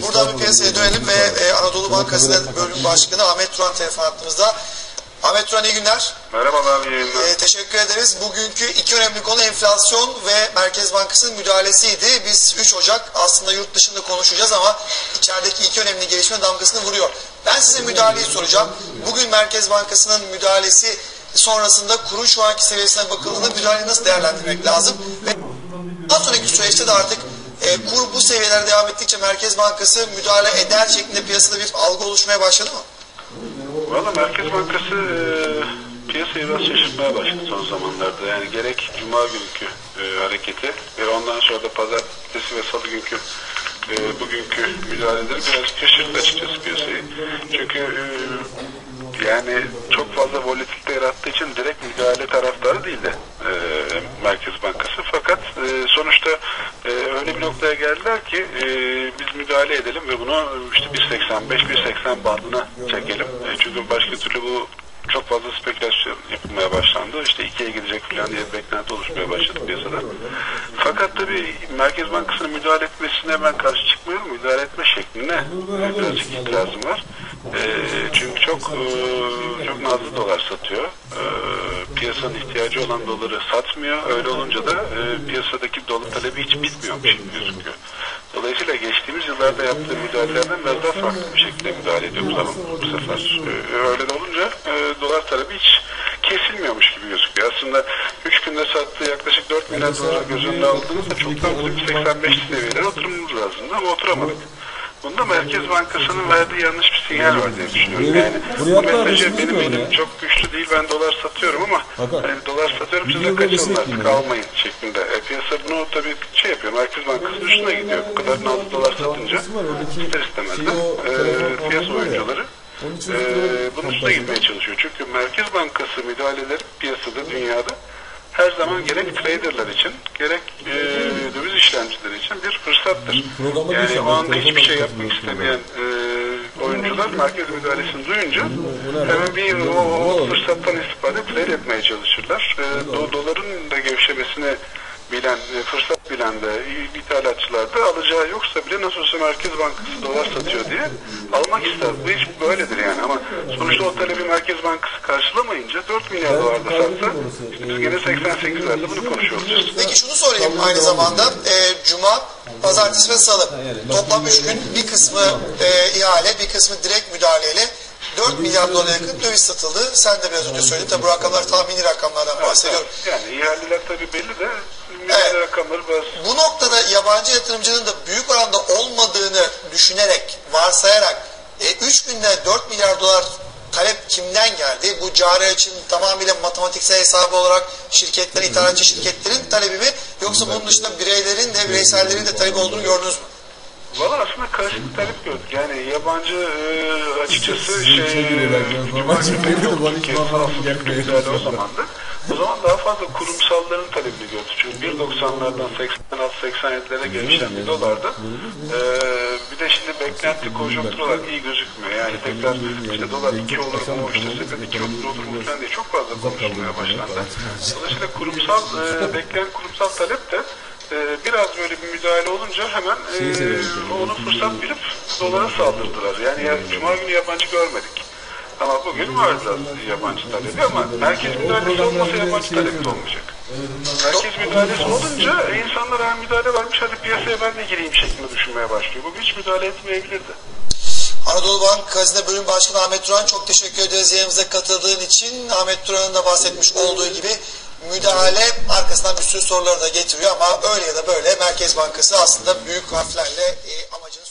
Buradan bir piyasaya dönelim ve e, Anadolu Bankası'nın bölüm başkanı Ahmet Turan telefon hattımızda. Ahmet Turan iyi günler. Merhabalar iyi yayınlar. E, teşekkür ederiz. Bugünkü iki önemli konu enflasyon ve Merkez Bankası'nın müdahalesiydi. Biz 3 Ocak aslında yurt dışında konuşacağız ama içerideki iki önemli gelişme damgasını vuruyor. Ben size müdahaleyi soracağım. Bugün Merkez Bankası'nın müdahalesi sonrasında kurun şu anki seviyesine bakıldığında müdahaleyi nasıl değerlendirmek lazım? Ve daha sonraki süreçte de artık e, kur bu seviyelerde devam ettikçe Merkez Bankası müdahale eder şeklinde piyasada bir algı oluşmaya başladı mı? Valla Merkez Bankası e, piyasayı biraz şaşırtmaya başladı son zamanlarda. Yani gerek Cuma günkü e, hareketi ve ondan sonra da Pazartesi ve Salı günkü e, bugünkü müdahaleleri biraz şaşırttı açıkçası piyasayı. Çünkü e, yani çok fazla volatilite yarattığı için direkt müdahale taraftarı değildi e, Merkez Bankası. Fakat e, sonuçta noktaya geldiler ki e, biz müdahale edelim ve bunu işte 1.85-1.80 bandına çekelim. E, çünkü başka türlü bu çok fazla spekülasyon yapılmaya başlandı. İşte ikiye gidecek falan diye beklenti oluşmaya başladı piyasada. Fakat tabii Merkez Bankası'nın müdahale etmesine ben karşı çıkmıyorum. Müdahale etme şekline birazcık itirazım var. E, çünkü çok e, çok nazlı dolar satıyor. E, piyasanın ihtiyacı olan doları satmıyor. Öyle olunca da e, piyasadaki dolar talebi hiç bitmiyormuş gibi gözüküyor. Dolayısıyla geçtiğimiz yıllarda yaptığı müdahalelerden biraz daha farklı bir şekilde müdahale ediyor bu zaman bu sefer. E, öyle de olunca e, dolar talebi hiç kesilmiyormuş gibi gözüküyor. Aslında 3 günde sattığı yaklaşık 4 milyar dolar göz önüne aldığımızda çoktan bizim 85 seviyelere oturmamız lazımdı ama oturamadık. Bunda Merkez Bankası'nın verdiği yanlış bir sinyal var diye düşünüyorum. Yani bu mesajı benim elim çok güçlü değil ben dolar satıyorum ama hani dolar satıyorum size kaçalım artık almayın şeklinde. E, piyasa bunu tabii şey yapıyor Merkez Bankası üstüne gidiyor. Bu kadar nazlı dolar satınca ister istemez de e, piyasa oyuncuları e, bunun üstüne gitmeye çalışıyor. Çünkü Merkez Bankası müdahaleleri piyasada dünyada her zaman gerek traderlar için gerek e, fırsattır. Yani o anda hiçbir şey yapmak istemeyen e, oyuncular merkez müdahalesini duyunca hemen bir o, o fırsattan istifade trade etmeye çalışırlar. E, do, doların da gevşemesini bilen, e, fırsat bilen de ithalatçılar da alacağı yoksa bile nasıl olsa Merkez Bankası dolar satıyor diye almak ister. Bu iş böyledir yani ama sonuçta o talebi Merkez Bankası karşılamayınca 4 milyar dolar da satsa işte biz gene 88'lerde bunu konuşuyor olacağız. Peki şunu sorayım aynı zamanda. E, Cuma, Pazartesi ve Salı. Toplam 3 gün bir kısmı e, ihale, bir kısmı direkt müdahaleyle 4 milyar dolara yakın döviz satıldı. Sen de biraz önce söyledin. Tabi bu rakamlar tahmini rakamlardan bahsediyorum. Yani ihaleler tabii belli de evet. rakamları bazı. Bu noktada yabancı yatırımcının da büyük oranda olmadığını düşünerek, varsayarak 3 e, günde 4 milyar dolar talep kimden geldi? Bu cari açın tamamıyla matematiksel hesabı olarak şirketlerin, ithalatçı şirketlerin talebi mi? Yoksa bunun dışında bireylerin de bireysellerin de talebi olduğunu gördünüz mü? Valla aslında karışık talep gördük. Yani yabancı e, açıkçası şey, Cumhurbaşkanı pek yoktu. Kendisi o zamandı. O zaman daha fazla kurumsalların talebini gördük. Çünkü 1.90'lardan 86-87'lere gelişen bir dolardı. Ee, bir de şimdi beklenti konjonktür olarak iyi gözükmüyor. Yani tekrar işte dolar 2 olur mu, işte sepet 2 olur mu falan diye çok fazla konuşulmaya başlandı. Dolayısıyla kurumsal, e, bekleyen kurumsal talep de e, biraz böyle bir müdahale olunca hemen e, onu fırsat bilip dolara saldırdılar. Yani ya, Cuma günü yabancı görmedik. Ama bugün vardı yabancı talebi ama merkez müdahalesi olmasa yabancı talep de olmayacak. Merkez müdahalesi olunca insanlar hem müdahale varmış hadi piyasaya ben de gireyim şeklinde düşünmeye başlıyor. Bugün hiç müdahale etmeyebilirdi. Anadolu Bank Hazine Bölüm Başkanı Ahmet Turan çok teşekkür ederiz yayınımıza katıldığın için. Ahmet Turan'ın da bahsetmiş olduğu gibi müdahale arkasından bir sürü soruları da getiriyor ama öyle ya da böyle Merkez Bankası aslında büyük harflerle e, amacını